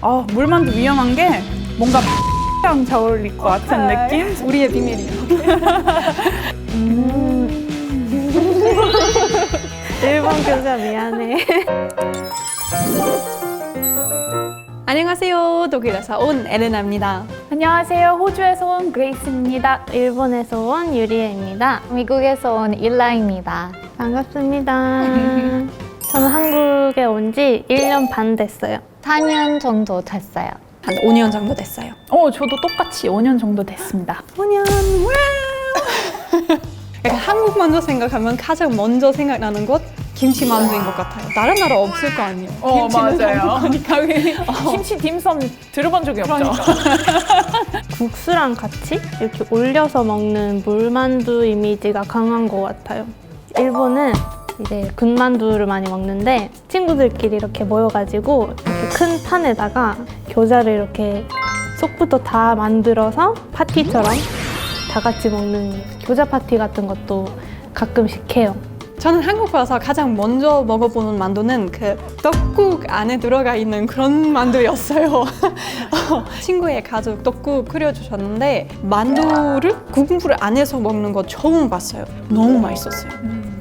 아, 물만두 위험한 게 뭔가 랑 잘 어울릴 것 같은 느낌? 우리의 비밀이에요. 일본 교사 미안해. 안녕하세요. 독일에서 온 에레나입니다. 안녕하세요. 호주에서 온 그레이스입니다. 일본에서 온 유리애입니다. 미국에서 온 일라입니다. 반갑습니다. 저는 한국에 온 지 1년 반 됐어요. 4년 정도 됐어요. 한 5년 정도 됐어요. 어, 저도 똑같이 5년 정도 됐습니다. 5년. 와! 약간 한국 만두 생각하면 가장 먼저 생각나는 것 김치 만두인 것 같아요. 다른 나라 없을 거 아니에요. 어, 김치는 맞아요. 한국이니까. 김치 딤섬 들어본 적이 없죠? 국수랑 같이 이렇게 올려서 먹는 물만두 이미지가 강한 것 같아요. 일본은 이제 군만두를 많이 먹는데 친구들끼리 이렇게 모여가지고 이렇게 큰 판에다가 교자를 이렇게 속부터 다 만들어서 파티처럼 다 같이 먹는 교자 파티 같은 것도 가끔씩 해요. 저는 한국 와서 가장 먼저 먹어보는 만두는 그 떡국 안에 들어가 있는 그런 만두였어요. 어, 친구의 가족 떡국 끓여주셨는데 만두를 국물 안에서 먹는 거 처음 봤어요. 너무 맛있었어요.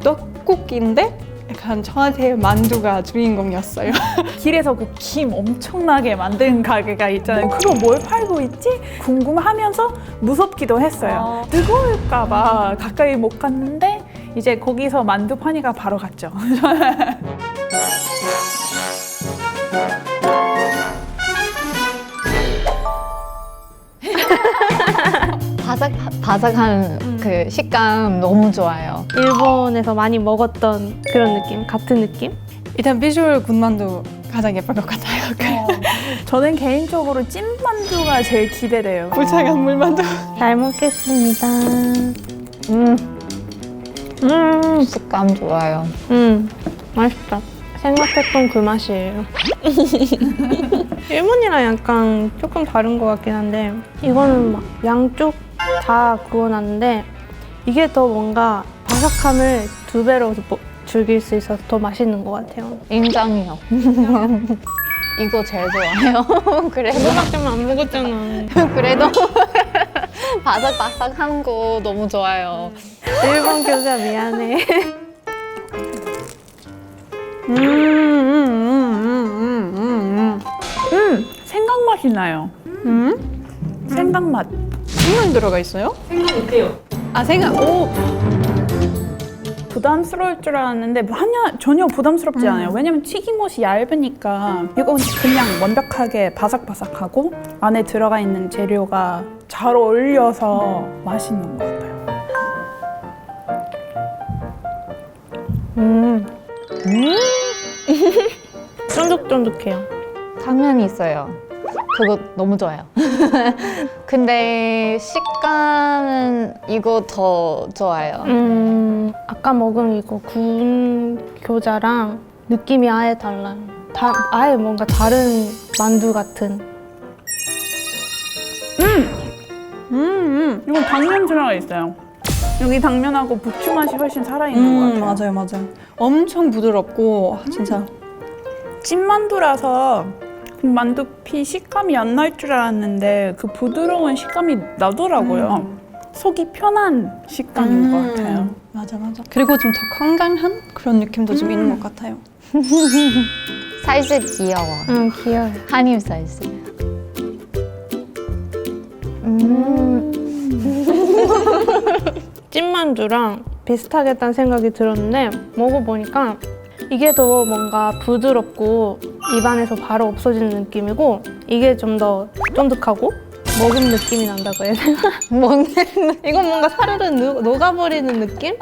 떡 국인데 약간 저한테 만두가 주인공이었어요. 길에서 그 김 엄청나게 만든 가게가 있잖아요. 그거 뭘 팔고 있지? 궁금하면서 무섭기도 했어요. 뜨거울까봐 가까이 못 갔는데 이제 거기서 만두 파니까 바로 갔죠. 바삭 바삭한 그 식감 너무 좋아요. 일본에서 많이 먹었던 그런 느낌, 같은 느낌? 일단 비주얼 군만두 가장 예쁜 것 같아요. 저는 개인적으로 찐만두가 제일 기대돼요. 불차간 물만두. 잘 먹겠습니다. 음, 음 식감 좋아요. 음, 맛있다. 생각했던 그 맛이에요. 일본이랑 약간 조금 다른 것 같긴 한데 이거는 막 양쪽 다 구워놨는데 이게 더 뭔가 바삭함을 두 배로 뭐- 즐길 수 있어서 더 맛있는 것 같아요. 인정이요. 이거 제일 좋아요. 그래도 때문에 안 먹었잖아. 그래도 바삭바삭한 거 너무 좋아요. 일본 교사 미안해. 음, 음, 음, 음, 음, 음, 생강 맛이 나요. 음. 음? 생강 맛. 생강 들어가 있어요? 생강 있대요. 아 생강. 오. 부담스러울 줄 알았는데 전혀, 전혀 부담스럽지 않아요. 왜냐면 튀김옷이 얇으니까 이건 그냥 완벽하게 바삭바삭하고 안에 들어가 있는 재료가 잘 어울려서 맛있는 것 같아요. 음. 쫀득쫀득해요. 당면이 있어요. 그거 너무 좋아요. 근데 식감은 이거 더 좋아요. 음, 아까 먹은 이거 군 교자랑 느낌이 아예 달라요. 다, 아예 뭔가 다른 만두 같은. 음, 음. 이건 당면 들어가 있어요. 여기 당면하고 부추 맛이 훨씬 살아있는 음, 것 같아요. 맞아요, 맞아요. 엄청 부드럽고 진짜. 찐만두라서 만두피 식감이 안 날 줄 알았는데 그 부드러운 식감이 나더라고요. 속이 편한 식감인 것 같아요. 맞아, 맞아. 그리고 좀 더 건강한 그런 느낌도 좀 있는 것 같아요. 사이즈 귀여워. 음, 귀여워. 한입 사이즈. 음, 찐만두랑 비슷하겠다는 생각이 들었는데 먹어보니까 이게 더 뭔가 부드럽고 입안에서 바로 없어지는 느낌이고 이게 좀 더 쫀득하고 먹은 느낌이 난다고 해야 되나? 먹는 이건 뭔가 사르르 녹- 녹아버리는 느낌?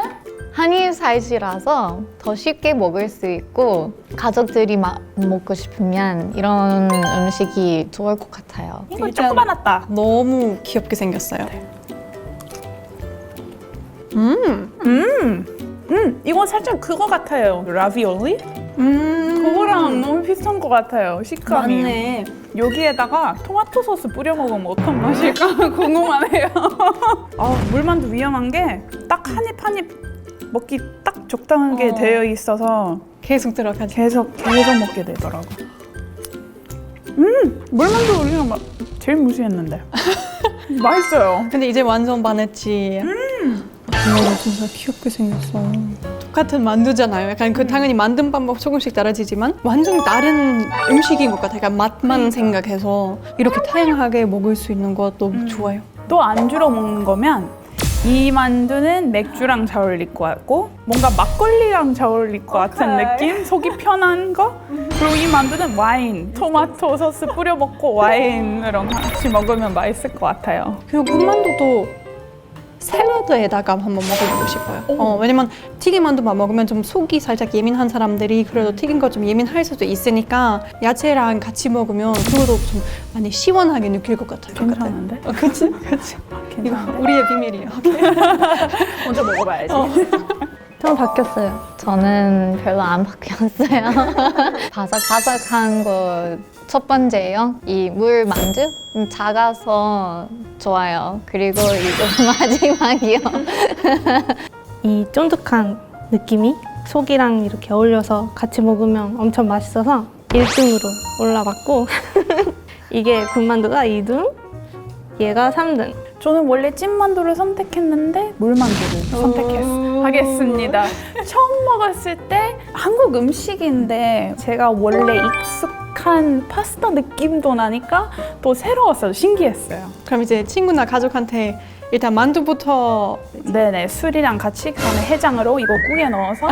한입 사이즈라서 더 쉽게 먹을 수 있고 가족들이 마, 먹고 싶으면 이런 음식이 좋을 것 같아요. 이거 일단- 조그만하다. 너무 귀엽게 생겼어요. 음, 음, 살짝 그거 같아요. 라비올리? 음. 그거랑 너무 비슷한 것 같아요. 식감이. 맞네. 여기에다가 토마토 소스 뿌려 먹으면 어떤 맛일까 궁금하네요. 아, 물만두 위험한 게 딱 한 입 한 입 먹기 딱 적당하게 어. 되어 있어서 계속 들어가지. 계속 계속 먹게 되더라고. 물만두 우리가 막 제일 무시했는데 맛있어요. 근데 이제 완전 반했지. 와, 진짜 귀엽게 생겼어. 똑같은 만두잖아요. 약간 그 당연히 만든 방법 조금씩 다르지만 완전 다른 음식인 것 같아요. 그러니까 맛만 생각해서 이렇게 다양하게 먹을 수 있는 것도 좋아요. 또 안주로 먹는 거면 이 만두는 맥주랑 잘 어울릴 것 같고 뭔가 막걸리랑 잘 어울릴 것 같은 느낌? 속이 편한 거? 그리고 이 만두는 와인, 토마토 소스 뿌려 먹고 와인이랑 같이 먹으면 맛있을 것 같아요. 그리고 군만두도 샐러드에다가 한번 먹어보고 싶어요. 어, 왜냐면 튀김 만두만 먹으면 좀 속이 살짝 예민한 사람들이 그래도 튀긴 거 좀 예민할 수도 있으니까 야채랑 같이 먹으면 그것도 좀 많이 시원하게 느낄 것 같아요. 괜찮은데? 어, 그치? 그치. 이거 괜찮은데? 우리의 비밀이에요. 먼저 먹어봐야지. 저 는 바뀌었어요. 저는 별로 안 바뀌었어요. 바삭바삭한 거 첫 번째요. 이 물 만두 음, 작아서 좋아요. 그리고 이거 마지막이요. 이 쫀득한 느낌이 속이랑 이렇게 어울려서 같이 먹으면 엄청 맛있어서 1등으로 올라갔고 이게 군만두가 2등, 얘가 3등. 저는 원래 찐만두를 선택했는데 물만두를 선택하겠습니다. 처음 먹었을 때 한국 음식인데 제가 원래 익숙한 파스타 느낌도 나니까 또 새로웠어요. 신기했어요. 그럼 이제 친구나 가족한테 일단 만두부터 네네 술이랑 같이 그다음에 해장으로 이거 국에 넣어서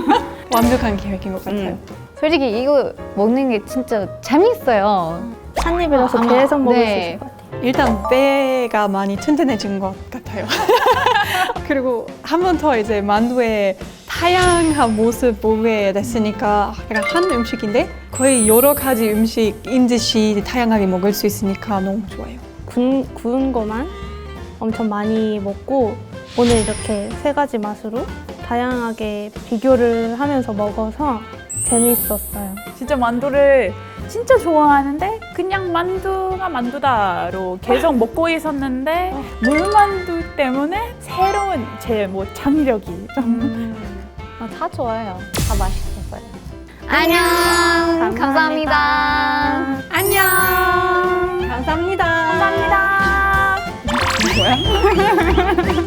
완벽한 계획인 것 같아요. 음. 솔직히 이거 먹는 게 진짜 재밌어요. 한 입이라서 아마- 계속 먹을 수 네. 있을 것 같아요. 일단 배가 많이 튼튼해진 것 같아요. 그리고 한 번 더 이제 만두의 다양한 모습 보게 됐으니까 약간 한 음식인데 거의 여러 가지 음식인 듯이 다양하게 먹을 수 있으니까 너무 좋아요. 군, 구운 거만 엄청 많이 먹고 오늘 이렇게 세 가지 맛으로 다양하게 비교를 하면서 먹어서 재밌었어요. 진짜 만두를 진짜 좋아하는데 그냥 만두가 만두다로 계속 먹고 있었는데 물만두 때문에 새로운 제뭐 창의력이 아, 다 좋아요. 다 맛있었어요. 안녕. 감사합니다. 안녕 감사합니다. 감사합니다. 뭐야?